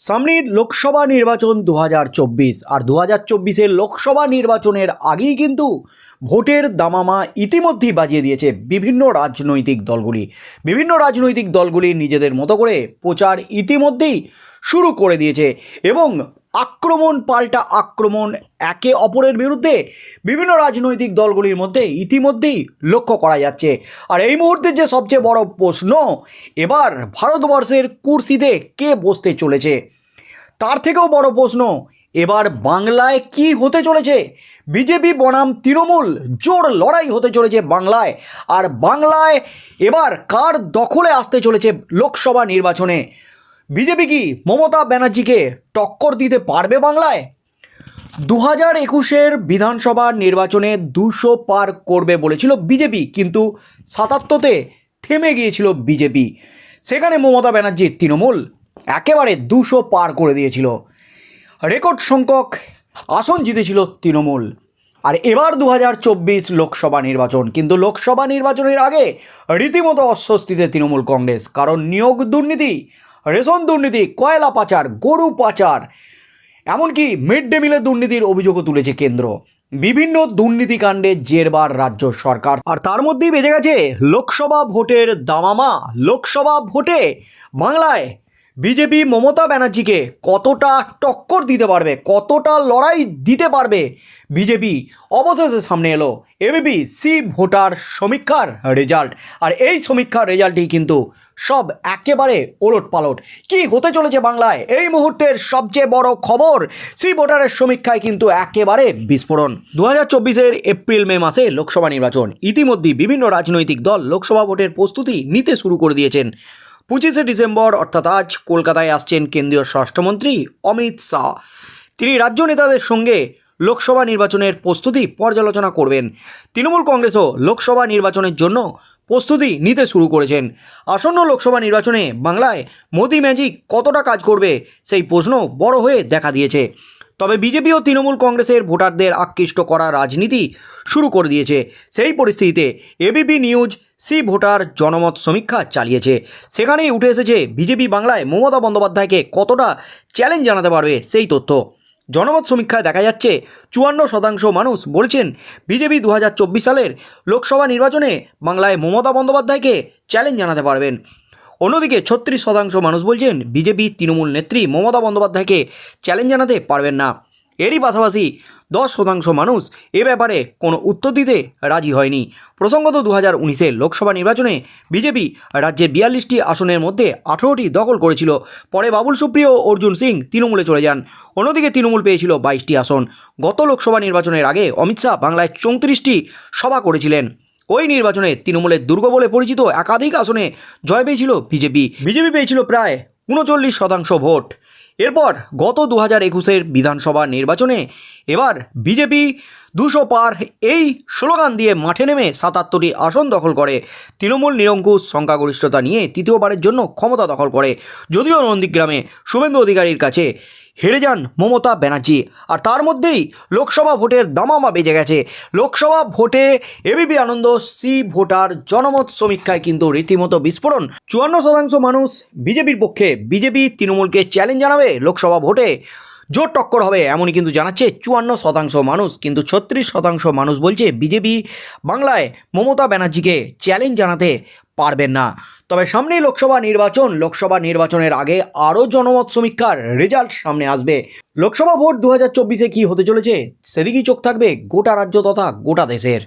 সামনের লোকসভা নির্বাচন দু আর দু হাজার লোকসভা নির্বাচনের আগেই কিন্তু ভোটের দামামা ইতিমধ্যেই বাজিয়ে দিয়েছে বিভিন্ন রাজনৈতিক দলগুলি। বিভিন্ন রাজনৈতিক দলগুলি নিজেদের মতো করে প্রচার ইতিমধ্যেই শুরু করে দিয়েছে এবং আক্রমণ পাল্টা আক্রমণ একে অপরের বিরুদ্ধে বিভিন্ন রাজনৈতিক দলগুলির মধ্যে ইতিমধ্যেই লক্ষ্য করা যাচ্ছে। আর এই মুহূর্তে যে সবচেয়ে বড় প্রশ্ন, এবার ভারতবর্ষের কুর্সিতে কে বসতে চলেছে? তার থেকেও বড় প্রশ্ন, এবার বাংলায় কি হতে চলেছে? বিজেপি, বনাম, তৃণমূল, জোর লড়াই হতে চলেছে বাংলায়। আর বাংলায় এবার কার দখলে আসতে চলেছে লোকসভা নির্বাচনে? বিজেপি কি মমতা ব্যানার্জিকে টক্কর দিতে পারবে বাংলায়? দু হাজার একুশের বিধানসভা নির্বাচনে দুশো পার করবে বলেছিল বিজেপি, কিন্তু সাতাত্তরতে থেমে গিয়েছিল বিজেপি। সেখানে মমতা ব্যানার্জি তৃণমূল। একেবারে দুশো পার করে দিয়েছিল। রেকর্ড সংখ্যক আসন জিতেছিল তৃণমূল। আর এবার দু হাজার চব্বিশ লোকসভা নির্বাচন, কিন্তু লোকসভা নির্বাচনের আগে রীতিমতো অস্বস্তিতে তৃণমূল কংগ্রেস, কারণ নিয়োগ দুর্নীতি, রেশন দুর্নীতি, কয়লা পাচার, গরু পাচার, এমনকি মিড ডে মিলের দুর্নীতির অভিযোগও তুলেছে কেন্দ্র। বিভিন্ন দুর্নীতিকাণ্ডে জেরবার রাজ্য সরকার। আর তার মধ্যেই বেজে গেছে লোকসভা ভোটের দামামা। লোকসভা ভোটে বাংলায় বিজেপি মমতা ব্যানার্জিকে কতটা টক্কর দিতে পারবে, কতটা লড়াই দিতে পারবে বিজেপি? অবশেষে সামনে এলো এবিপি সি ভোটার সমীক্ষার রেজাল্ট। আর এই সমীক্ষার রেজাল্টই কিন্তু সব একেবারে ওলট পালট কি হতে চলেছে বাংলায়? এই মুহূর্তের সবচেয়ে বড় খবর, সি ভোটারের সমীক্ষায় কিন্তু একেবারে বিস্ফোরণ। দু হাজার এপ্রিল মে মাসে লোকসভা নির্বাচন। ইতিমধ্যেই বিভিন্ন রাজনৈতিক দল লোকসভা ভোটের প্রস্তুতি নিতে শুরু করে দিয়েছেন। পঁচিশে ডিসেম্বর, অর্থাৎ আজ কলকাতায় আসছেন কেন্দ্রীয় স্বরাষ্ট্রমন্ত্রী অমিত শাহ। তিনি রাজ্য নেতাদের সঙ্গে লোকসভা নির্বাচনের প্রস্তুতি পর্যালোচনা করবেন। তৃণমূল কংগ্রেসও লোকসভা নির্বাচনের জন্য প্রস্তুতি নিতে শুরু করেছেন। আসন্ন লোকসভা নির্বাচনে বাংলায় মোদি ম্যাজিক কতটা কাজ করবে সেই প্রশ্ন বড় হয়ে দেখা দিয়েছে। তবে বিজেপি ও তৃণমূল কংগ্রেসের ভোটারদের আকৃষ্ট করা রাজনীতি শুরু করে দিয়েছে। সেই পরিস্থিতিতে এবিপি নিউজ সি ভোটার জনমত সমীক্ষা চালিয়েছে। সেখানেই উঠে এসেছে বিজেপি বাংলায় মমতা বন্দ্যোপাধ্যায়কে কতটা চ্যালেঞ্জ জানাতে পারবে সেই তথ্য। জনমত সমীক্ষায় দেখা যাচ্ছে, চুয়ান্ন শতাংশ মানুষ বলছেন বিজেপি দু হাজার চব্বিশ সালের লোকসভা নির্বাচনে বাংলায় মমতা বন্দ্যোপাধ্যায়কে চ্যালেঞ্জ জানাতে পারবেন। অন্যদিকে ছত্রিশ শতাংশ মানুষ বলছেন বিজেপি, তৃণমূল নেত্রী মমতা বন্দ্যোপাধ্যায়কে চ্যালেঞ্জ জানাতে পারবেন না। এরই পাশাপাশি দশ শতাংশ মানুষ এ ব্যাপারে কোনো উত্তর দিতে রাজি হয়নি। প্রসঙ্গত দু হাজার উনিশের লোকসভা নির্বাচনে বিজেপি রাজ্যের বিয়াল্লিশটি আসনের মধ্যে আঠেরোটি দখল করেছিল। পরে বাবুল সুপ্রিয় অর্জুন সিং তৃণমূলে চলে যান। অন্যদিকে তৃণমূল পেয়েছিল বাইশটি আসন। গত লোকসভা নির্বাচনের আগে অমিত শাহ বাংলায় চৌত্রিশটি সভা করেছিলেন। ওই নির্বাচনে তৃণমূলের দুর্গ বলে পরিচিত একাধিক আসনে জয় পেয়েছিল বিজেপি। বিজেপি পেয়েছিল প্রায় উনচল্লিশ শতাংশ ভোট। এরপর গত দু হাজার একুশের বিধানসভা নির্বাচনে এবার বিজেপি দুশো পার এই স্লোগান দিয়ে মাঠে নেমে সাতাত্তরটি আসন দখল করে। তৃণমূল নিরঙ্কুশ সংখ্যাগরিষ্ঠতা নিয়ে তৃতীয়বারের জন্য ক্ষমতা দখল করে। যদিও নন্দীগ্রামে শুভেন্দু অধিকারীর কাছে হেরে যান মমতা ব্যানার্জি। আর তার মধ্যেই লোকসভা ভোটের দামামা বেজে গেছে। লোকসভা ভোটে এবিপি আনন্দ, সি ভোটার জনমত সমীক্ষায় কিন্তু রীতিমতো বিস্ফোরণ। চুয়ান্ন শতাংশ মানুষ বিজেপির পক্ষে, বিজেপি তৃণমূলকে চ্যালেঞ্জ জানাবে লোকসভা ভোটে। জোর টক্কর হবে, এমনই কিন্তু জানাচ্ছে চুয়ান্ন শতাংশ মানুষ। কিন্তু ছত্রিশ শতাংশ মানুষ বলছে বিজেপি বাংলায় মমতা ব্যানার্জিকে চ্যালেঞ্জ জানাতে পারবেন না। তবে সামনেই লোকসভা নির্বাচন, লোকসভা নির্বাচনের আগে আরও জনমত সমীক্ষার রেজাল্ট সামনে আসবে। লোকসভা ভোট দু হাজার চব্বিশে কী হতে চলেছে, সেদিকেই চোখ থাকবে গোটা রাজ্য তথা গোটা দেশের।